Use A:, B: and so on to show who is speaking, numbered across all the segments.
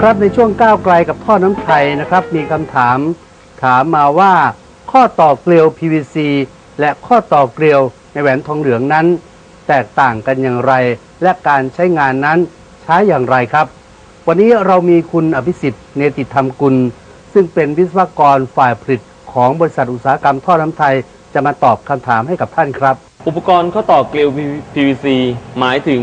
A: ครับในช่วงก้าวไกลกับท่อน้ำไทยนะครับ มีคำถามถามมาว่า ข้อต่อเกลียว PVC และข้อต่อเกลียวในแหวนทองเหลืองนั้น แตกต่างกันอย่างไร และการใช้งานนั้นใช้อย่างไรครับ วันนี้เรามีคุณอภิสิทธิ์เนติธรรมกุล ซึ่งเป็นวิศวกรฝ่ายผลิตของบริษัทอุตสาหกรรมท่อน้ำไทย จะมาตอบคำถามให้กับท่านครับ
B: อุปกรณ์ข้อต่อเกลียว PVC หมายถึง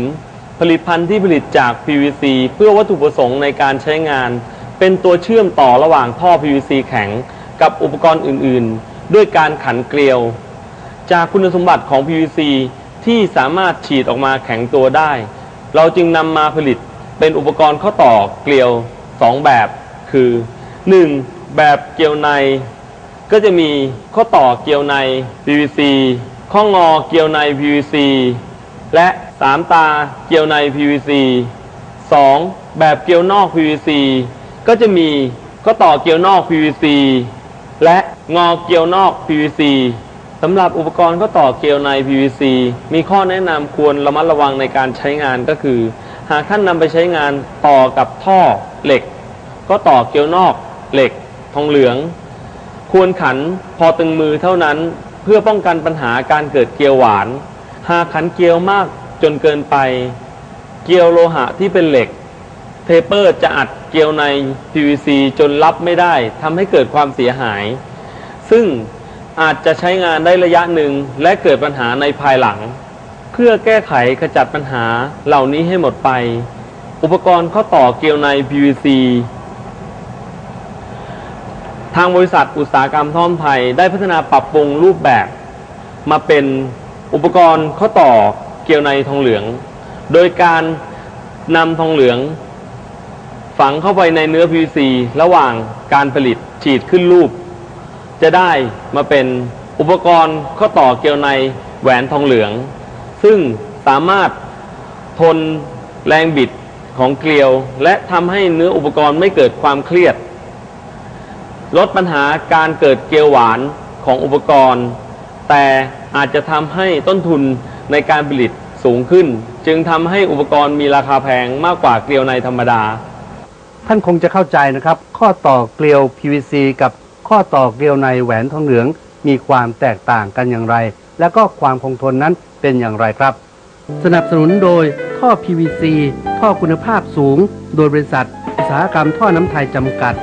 B: ผลิตภัณฑ์ที่ผลิตจาก PVC เพื่อวัตถุประสงค์ในการใช้งาน เป็นตัวเชื่อมต่อระหว่างท่อ PVC แข็ง กับอุปกรณ์อื่น ๆ ด้วยการขันเกลียว จากคุณสมบัติของ PVC ที่สามารถฉีดออกมาแข็งตัวได้ เราจึงนำมาผลิตเป็นอุปกรณ์ข้อต่อเกลียว 2 แบบ คือ 1. แบบเกลียวใน ก็จะมีข้อต่อเกลียวใน PVC ข้องอเกลียวใน PVC และ สามตาเกลียวใน PVC 2. แบบเกลียวนอก PVC ก็จะมีข้อต่อเกลียวนอก PVC และงอเกลียวนอก PVC สำหรับอุปกรณ์ข้อต่อเกลียวใน PVC มีข้อแนะนำควรระมัดระวังในการใช้งานก็คือ หากท่านนำไปใช้งานต่อกับท่อเหล็ก ก็ต่อเกลียวนอกเหล็กทองเหลือง ควรขันพอตึงมือเท่านั้น เพื่อป้องกันปัญหาการเกิดเกลียวหวาน หากขันเกลียวมาก จนเกินไป เกลียวโลหะที่เป็นเหล็ก เทปเปอร์จะอัดเกลียวใน PVC จนรับไม่ได้ทำให้เกิดความเสียหาย ซึ่งอาจจะใช้งานได้ระยะหนึ่งและเกิดปัญหาในภายหลัง เพื่อแก้ไขขจัดปัญหาเหล่านี้ให้หมดไป อุปกรณ์ข้อต่อเกลียวใน PVC ทางบริษัทอุตสาหกรรมท่อมไทยได้พัฒนาปรับปรุงรูปแบบ มาเป็นอุปกรณ์ข้อต่อ เกลียวในทองเหลือง โดยการนำทองเหลือง ฝังเข้าไปในเนื้อ PVC ระหว่างการผลิตฉีดขึ้นรูป จะได้มาเป็นอุปกรณ์ข้อต่อเกลียวในแหวนทองเหลือง ซึ่งสามารถทนแรงบิดของเกลียว และทำให้เนื้ออุปกรณ์ไม่เกิดความเครียด ลดปัญหาการเกิดเกลียวหวานของอุปกรณ์ แต่อาจจะทำให้ต้นทุน ในการผลิตสูงขึ้น จึงทำให้อุปกรณ์มีราคาแพงมากกว่าเกลียวในธรรมดา
A: ท่านคงจะเข้าใจนะครับ ข้อต่อเกลียว PVC กับข้อต่อเกลียวในแหวนทองเหลือง มีความแตกต่างกันอย่างไร และก็ความคงทนนั้นเป็นอย่างไรครับ สนับสนุนโดยท่อ PVC ท่อคุณภาพสูง โดยบริษัทอุตสาหกรรมท่อน้ำไทยจำกัด